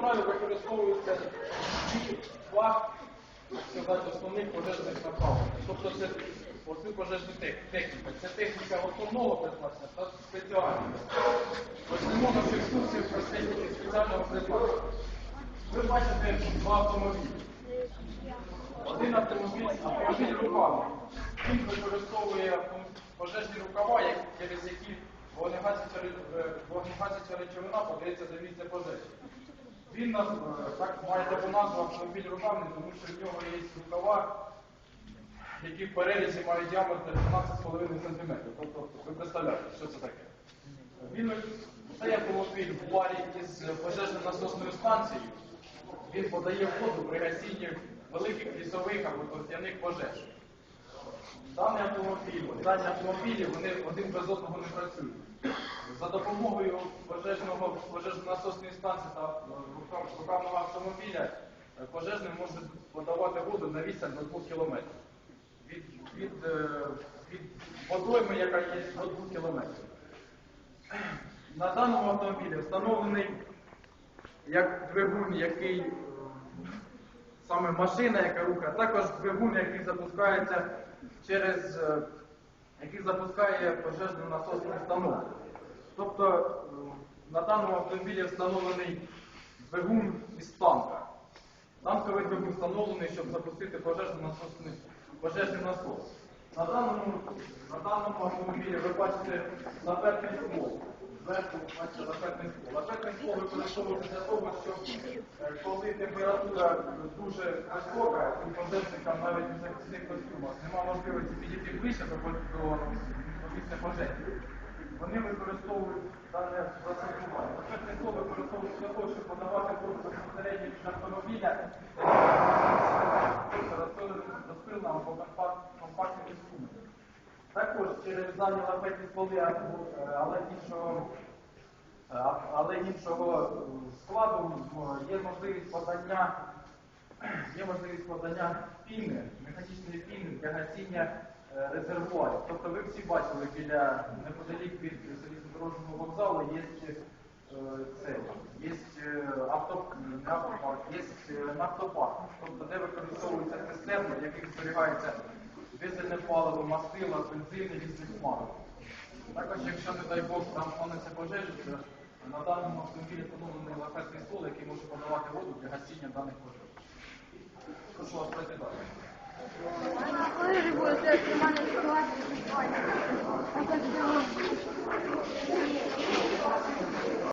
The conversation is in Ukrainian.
справі використовуються дві два сказати, основних пожежних направлень. Тобто це оці пожежні тех- техніка. Це техніка основного призначення та спеціальна. Почнемо нашу екскурсію про техніки спеціального призначення. Ви бачите два автомобілі. Один автомобіль, автомобіль руками. Він використовує пожежні рукава, через які вогнегасяча е, речовина подається до місця пожежі. Він нас е, так має таку назву автомобіль рукавний, тому що в нього є рукава, які в перерізі мають діаметр 12,5 см. Тобто ви представляєте, що це таке. Він цей автомобіль в парі із пожежно-насосною станцією. Він подає воду при гасінні великих лісових або торфяних пожеж. Даний автомобіль, дані автомобілі вони один без одного не працюють. За допомогою пожежного пожежно-насосної станції та е, рукавного автомобіля е, пожежний може подавати воду на відстань до 2 кілометрів. Від, від, е, від водойми, яка є до 2 кілометрів. На даному автомобілі встановлений як двигун, який саме машина, яка рухає, також двигун, який запускається через який запускає пожежну насосну установку. Тобто е, на даному автомобілі встановлений двигун із танка. Танковий двигун встановлений, щоб запустити пожежний насос. На даному, на даному автомобілі ви бачите лафетний ствол. Зверху бачите лафетний ствол. Лафетний ствол використовується для того, щоб е, коли температура дуже висока, і пожежникам навіть у захисних костюмах немає можливості підійти ближче до місця пожежі. Вони використовують дане застосування. Лафетний ствол використовується для того, щоб подавати воду безпосередньо від автомобіля, розпилена або компакт- компактний інструмент. Також через дані лафетні стволи, е, але іншого, але іншого складу є можливість подання, є можливість подання піни, механічної піни для гасіння резервуарів. Тобто ви всі бачили біля неподалік від залізнодорожнього вокзалу є е, це, є е, авто, автопарк, є е, нафтопарк, тобто де використовуються цистерни, в яких зберігається дизельне паливо, мастила, бензин і різних марок. Також, якщо, не дай Бог, там станеться пожежа, на даному автомобілі встановлений лафетний стол, який може подавати воду для гасіння даних пожеж. Прошу вас пройти далі. Коли же буде нормальная